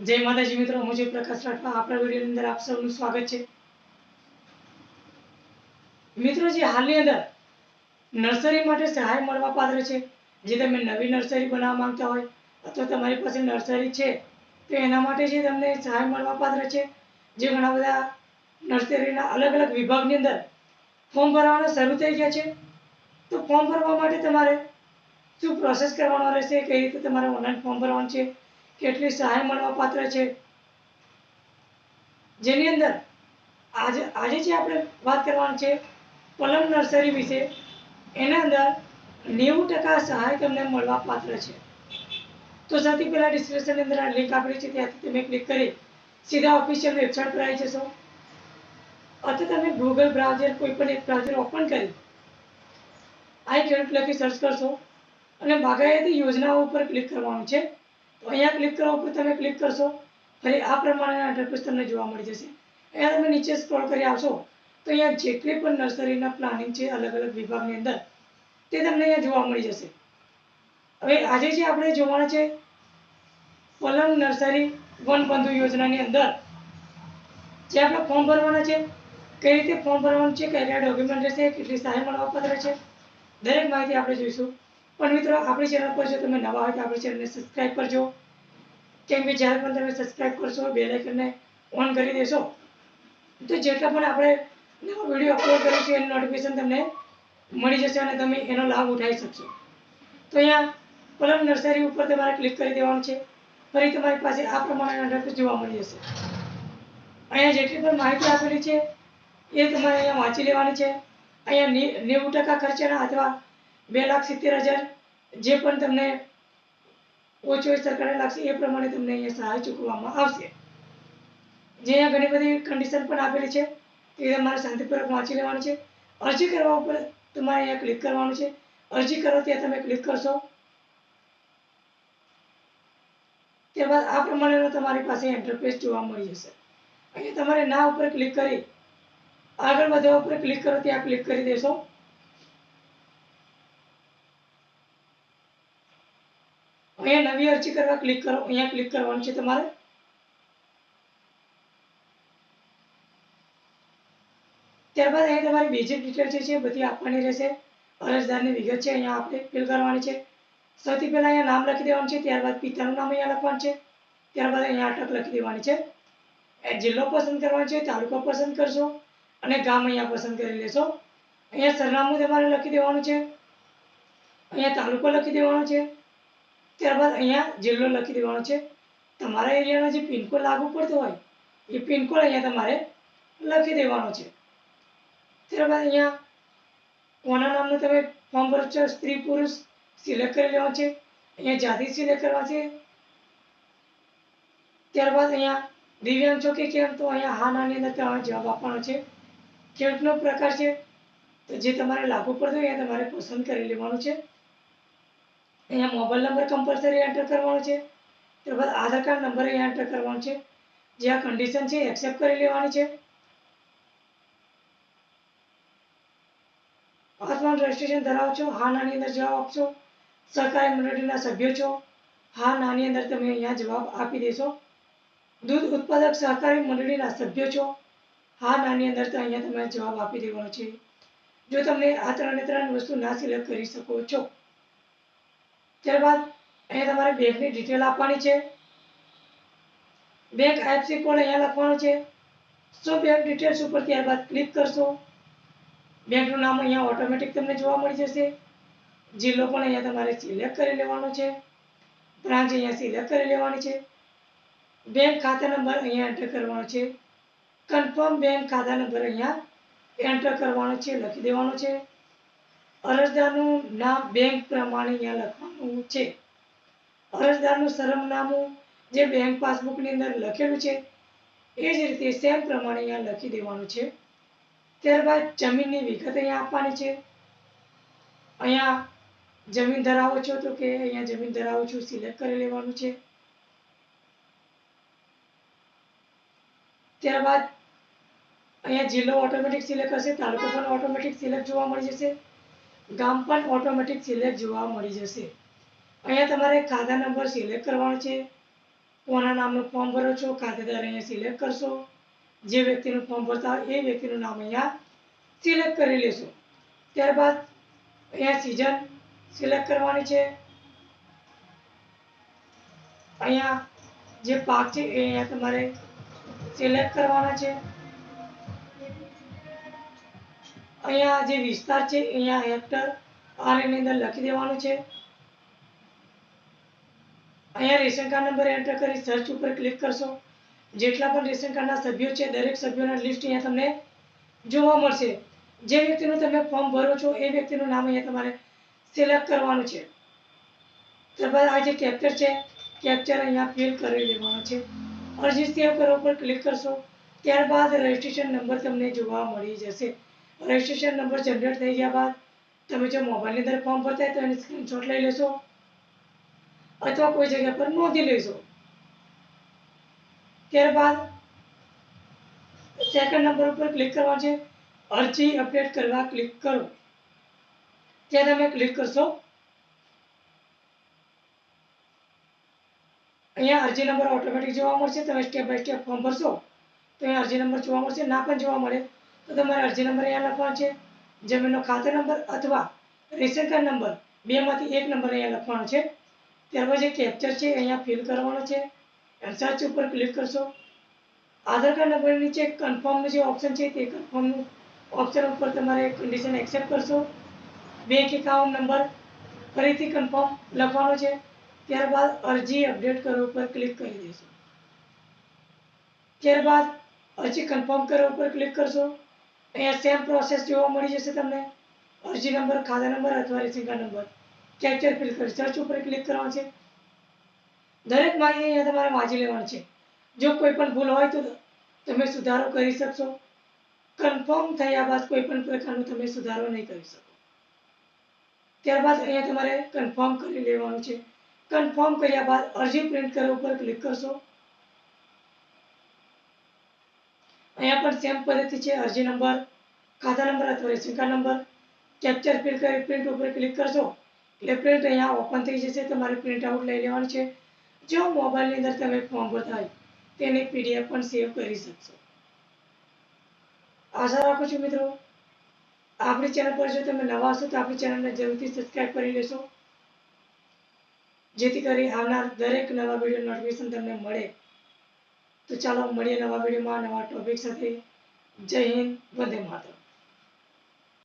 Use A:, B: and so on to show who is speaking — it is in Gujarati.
A: જય માતાજી મિત્રો, હું છું પ્રકાશ રાઠવા. આપણા વિડીયોની અંદર આપ સૌનું સ્વાગત છે. મિત્રો, જે હાલની અંદર નર્સરી માટે સહાય મળવા પાત્ર છે, જે તમે નવી નર્સરી બનાવવા માંગતા હોય, અથવા તમારી પાસે નર્સરી છે, તો એના માટે જે તમને સહાય મળવા પાત્ર છે, જે ઘણા બધા નર્સરીના અલગ અલગ વિભાગની અંદર ફોર્મ ભરવાના શરૂ થઈ ગયા છે, તો ફોર્મ ભરવા માટે તમારે શું પ્રોસેસ કરવાનો રહેશે, કઈ રીતે તમારે ઓનલાઈન ફોર્મ ભરવાનું છે કેટલી સહાય મળવા પાત્ર છે? જેની અંદર આજે આજે જે આપણે વાત કરવાની છે, પલંગ નર્સરી વિશે, એના અંદર નેવું ટકા સહાય તમને મળવા પાત્ર છે. તો સૌથી પહેલાં ડિસ્ક્રિપ્શનની અંદર આ લિંક આપેલી છે, ત્યાંથી તમે ક્લિક કરી સીધા ઓફિશિયલ વેબસાઇટ પર આવી જશો. અથવા તમે ગૂગલ બ્રાઉઝર કોઈ પણ એક બ્રાઉઝર ઓપન કરી આઈ ખેડૂત લખી સર્ચ કરશો અને બાગાયતી યોજનાઓ ઉપર ક્લિક કરવાનું છે. તો અહીંયા ક્લિક કરવા ઉપર તમે ક્લિક કરશો, ફરી આ પ્રમાણેના ઇન્ટરફેસ તમને જોવા મળી જશે. અહીંયા તમે નીચે સ્ક્રોલ કરી આવશો, તો અહીંયા જેટલી પણ નર્સરીના પ્લાનિંગ છે અલગ અલગ વિભાગની અંદર, તે તમને અહીંયા જોવા મળી જશે. હવે આજે જે આપણે જોવાના છે, પલંગ નર્સરી વનબંધુ યોજનાની અંદર, જે આપણે ફોર્મ ભરવાના છે, કઈ રીતે ફોર્મ ભરવાનું છે, કયા કયા ડોક્યુમેન્ટ રહેશે, કેટલી સહાય મળવાપાત્ર છે, દરેક માહિતી આપણે જોઈશું. પણ મિત્રો, આપણી ચેનલ પર જો તમે નવા હોય તો આપણી ચેનલને સબસ્ક્રાઈબ કરજો. કેમ કે જ્યારે પણ તમે સબસ્ક્રાઈબ કરશો આઇકનને ઓન કરી દેશો. તો જેટલા પણ આપણે નવા વીડિયો અપલોડ કરીશું એનું નોટિફિકેશન તમને મળી જશે અને તમે એનો લાભ ઉઠાવી શકશો. તો અહીંયા પલંગ નર્સરી ઉપર તમારે ક્લિક કરી દેવાનું છે. ફરી તમારી પાસે આ પ્રમાણેના ઇન્ટરફેસ જોવા મળી જશે. અહીંયા જેટલી પણ માહિતી આપેલી છે, એ તમારે અહીંયા વાંચી લેવાની છે. અહીંયા નેવું ટકા ખર્ચાના અથવા બે લાખ સિત્તેર હજાર. જે પણ તમને ઓછો સરકારે લાગશે, એ પ્રમાણે તમને અહીંયા સહાય ચૂકવવામાં આવશે. જે અહીંયા ઘણી બધી કન્ડિશન પણ આપેલી છે તે તમારે શાંતિપૂર્વક વાંચી લેવાનું છે. અરજી કરવા ઉપર તમારે અહીંયા ક્લિક કરવાનું છે. અરજી કરો, ત્યાં તમે ક્લિક કરશો. ત્યારબાદ આ પ્રમાણેનો તમારી પાસે ઇન્ટરફેસ જોવા મળી જશે. અહીંયા તમારે ના ઉપર ક્લિક કરી, આગળ વધવા ઉપર ક્લિક કરો, ત્યાં ક્લિક કરી દેશો. અહીંયા નવી અરજી કરવા ક્લિક કરો. અહીંયા ક્લિક કરવાનું છે તમારે. ત્યારબાદ અહીંયા તમારી બેઝિક ડિટેલ જે છે બધી આપવાની રહેશે. અરજદારની વિગત છે અહીંયા આપણે ફિલ કરવાની છે. સૌથી પહેલાં અહીંયા નામ લખી દેવાનું છે, ત્યારબાદ પિતાનું નામ અહીંયા લખવાનું છે. ત્યારબાદ અહીંયા અટક લખી દેવાની છે. જિલ્લો પસંદ કરવાનો છે, તાલુકો પસંદ કરશો અને ગામ અહીંયા પસંદ કરી લેશો. અહીંયા સરનામું તમારે લખી દેવાનું છે. અહીંયા તાલુકો લખી દેવાનો છે. ત્યારબાદ અહીંયા જિલ્લો લખી દેવાનો છે. તમારા એરિયાનો જે પિનકોડ લાગુ પડતો હોય, એ પિનકોડ અહીંયા તમારે લખી દેવાનો છે. ત્યારબાદ અહીંયા કોના નામનું તમે ફોર્મ ભરો છો સ્ત્રી, પુરુષ સિલેક્ટ કરી લેવાનું છે. અહીંયા જાતિ સિલેક્ટ કરવા છે. ત્યારબાદ અહીંયા દિવ્યાંગ છો કે કેમ? તો અહીંયા હા, નાની અંદર તમારે જવાબ આપવાનો છે. ખેડૂતનો પ્રકાર છે. તો જે તમારે લાગુ પડતો હોય એ તમારે પસંદ કરી લેવાનું છે. અહીંયા મોબાઈલ નંબર કમ્પલસરી એન્ટર કરવાનો છે, ત્યારબાદ આધાર કાર્ડ નંબર અહીંયા એન્ટર કરવાનો છે, જે આ કન્ડિશન છે એક્સેપ્ટ કરી લેવાની છે. આત્મા રજિસ્ટ્રેશન ધરાવો છો, હા, નાની અંદર જવાબ આપશો. સહકારી મંડળીના સભ્યો છો, હા, નાની અંદર તમે અહીંયા જવાબ આપી દેશો. દૂધ ઉત્પાદક સહકારી મંડળીના સભ્યો છો, હા, નાની અંદર તો અહીંયા તમે જવાબ આપી દેવાનો છે. જો તમને આ ત્રણે ત્રણ વસ્તુ ના સિલેક્ટ કરી શકો છો. ત્યારબાદ અહીંયા તમારે બેંકની ડિટેલ આપવાની છે. બેંક આઈએફસી કોડ અહીંયા લખવાનો છે. સો બેંક ડિટેલ્સ ઉપર ત્યારબાદ ક્લિક કરશો. બેંકનું નામ અહીંયા ઓટોમેટિક તમને જોવા મળી જશે. જિલ્લો પણ અહીંયા તમારે સિલેક્ટ કરી લેવાનો છે. બ્રાન્ચ અહીંયા સિલેક્ટ કરી લેવાની છે. બેંક ખાતા નંબર અહીંયા એન્ટર કરવાનો છે. કન્ફર્મ બેંક ખાતા નંબર અહીંયા એન્ટર કરવાનો છે, લખી દેવાનો છે. અરજદારનું નામ બેંક પ્રમાણે અહીંયા લખવાનું છે. અરજદારનું સરનામું જે બેંક પાસબુકની અંદર લખેલું છે, એ જ રીતે સેમ પ્રમાણે અહીંયા લખી દેવાનું છે. ત્યારબાદ જમીનની વિગત અહીંયા આપવાની છે. અહીંયા જમીન ધરાવો છો તો કે અહીંયા જમીન ધરાવો છું સિલેક્ટ કરી લેવાનું છે. ત્યારબાદ અહીંયા જિલ્લો ઓટોમેટિક સિલેક્ટ હશે, તાલુકો પણ ઓટોમેટિક સિલેક્ટ જોવા મળી જશે. ગામ પણ ઓટોમેટિક સિલેક્ટ જોવા મળી જશે. અહીંયા તમારે ખાતા નંબર સિલેક્ટ કરવાનો છે. કોના નામનું ફોર્મ ભરો છો, ખાતેદાર અહીંયા સિલેક્ટ કરશો. જે વ્યક્તિનું ફોર્મ ભરતા હોય એ વ્યક્તિનું નામ અહીંયા સિલેક્ટ કરી લેશો. ત્યારબાદ અહીંયા સિઝન સિલેક્ટ કરવાની છે. અહીંયા જે પાક છે એ અહીંયા તમારે સિલેક્ટ કરવાના છે. અહીંયા જે વિસ્તાર છે, અહીંયા હેક્ટર આર એની અંદર લખી દેવાનું છે. અહીંયા રેશન કાર્ડ નંબર એન્ટર કરી સર્ચ ઉપર ક્લિક કરશો. જેટલા પણ રેશન કાર્ડના સભ્યો છે, દરેક સભ્યોના લિસ્ટ અહીંયા તમને જોવા મળશે. જે વ્યક્તિનું તમે ફોર્મ ભરો છો, એ વ્યક્તિનું નામ અહીંયા તમારે સિલેક્ટ કરવાનું છે. ત્યારબાદ આ જે કેપ્ચર છે કેપ્ચર અહીંયા ફિલ કરી લેવાનો છે. અરજી સેવ કરવા પર ક્લિક કરશો. ત્યારબાદ રજિસ્ટ્રેશન નંબર તમને જોવા મળી જશે. રજિસ્ટ્રેશન નંબર જનરેટ થઈ ગયા બાદ તમે જો મોબાઈલની અંદર ફોર્મ ભરતા તો એની સ્ક્રીનશોટ લઈ લેશો. અથવા કોઈ જગ્યા પર નોંધી લેશો. ત્યારબાદ સેકન્ડ નંબર ઉપર ક્લિક કરવા છે. અરજી અપડેટ કરવા ક્લિક કરો. ત્યાં તમે ક્લિક કરશો. અહીંયા અરજી નંબર ઓટોમેટિક જોવા મળશે. તમે સ્ટેપ બાય સ્ટેપ ફોર્મ ભરશો. તો અહીંયા અરજી નંબર જોવા મળશે. ના પણ જોવા મળે. તો તમારે અરજી નંબર અહીંયા લખવાનો છે. જમીનનો ખાતે નંબર અથવા રેશન કાર્ડ નંબર બેમાંથી એક નંબર અહીંયા લખવાનો છે. ત્યારબાદ જે કેપ્ચર છે અહીંયા ફિલ કરવાનો છે. સર્ચ ઉપર ક્લિક કરશો. આધાર કાર્ડ નંબર નીચે કન્ફર્મનું જે ઓપ્શન છે તે કન્ફર્મનું ઓપ્શન ઉપર તમારે કન્ડિશન એક્સેપ્ટ કરશો. બેંક એકાઉન્ટ નંબર ફરીથી કન્ફર્મ લખવાનો છે. ત્યારબાદ અરજી અપડેટ કરો ઉપર ક્લિક કરી દેશો. ત્યારબાદ અરજી કન્ફર્મ કરો ઉપર ક્લિક કરશો. અહીંયા સેમ પ્રોસેસ જોવા મળી જશે તમને. અરજી નંબર ખાતા નંબર અથવા ration card number captcha fill કરી સર્ચ ઉપર ક્લિક કરવાનું છે. દરેક માહિતી અહીંયા તમારે વાંચી લેવાનું છે. જો કોઈ પણ ભૂલ હોય તો તમે સુધારો કરી શકશો. કન્ફર્મ થયા બાદ કોઈ પણ પ્રકારનો તમે સુધારો નહીં કરી શકો. ત્યારબાદ અહીંયા તમારે કન્ફર્મ કરી લેવાનું છે. કન્ફર્મ કર્યા બાદ અરજી પ્રિન્ટ કરવા ઉપર ક્લિક કરશો. અહીંયા પણ સેમ પદ્ધતિ છે. અરજી નંબર ખાતા નંબર અથવા ration card number captcha fill કરી પ્રિન્ટ ઉપર ક્લિક કરશો, એટલે પ્રિન્ટ અહીંયા ઓપન થઈ જશે. તમારે પ્રિન્ટ આઉટ લઈ લેવાનું છે. જો મોબાઈલની અંદર તમે ફોર્મ હોય, તેની પીડીએફ પણ સેવ કરી શકશો. આશા રાખું છું મિત્રો, આપણી ચેનલ પર જો તમે નવા હશો તો આપણી ચેનલને જરૂરથી સબસ્ક્રાઈબ કરી લેશો. જેથી કરી આવનાર દરેક નવા વીડિયો નોટિફિકેશન તમને મળે. તો ચાલો મળીએ નવા વિડીયોમાં નવા ટોપિક સાથે. જય હિન્દ વંદે માતરમ.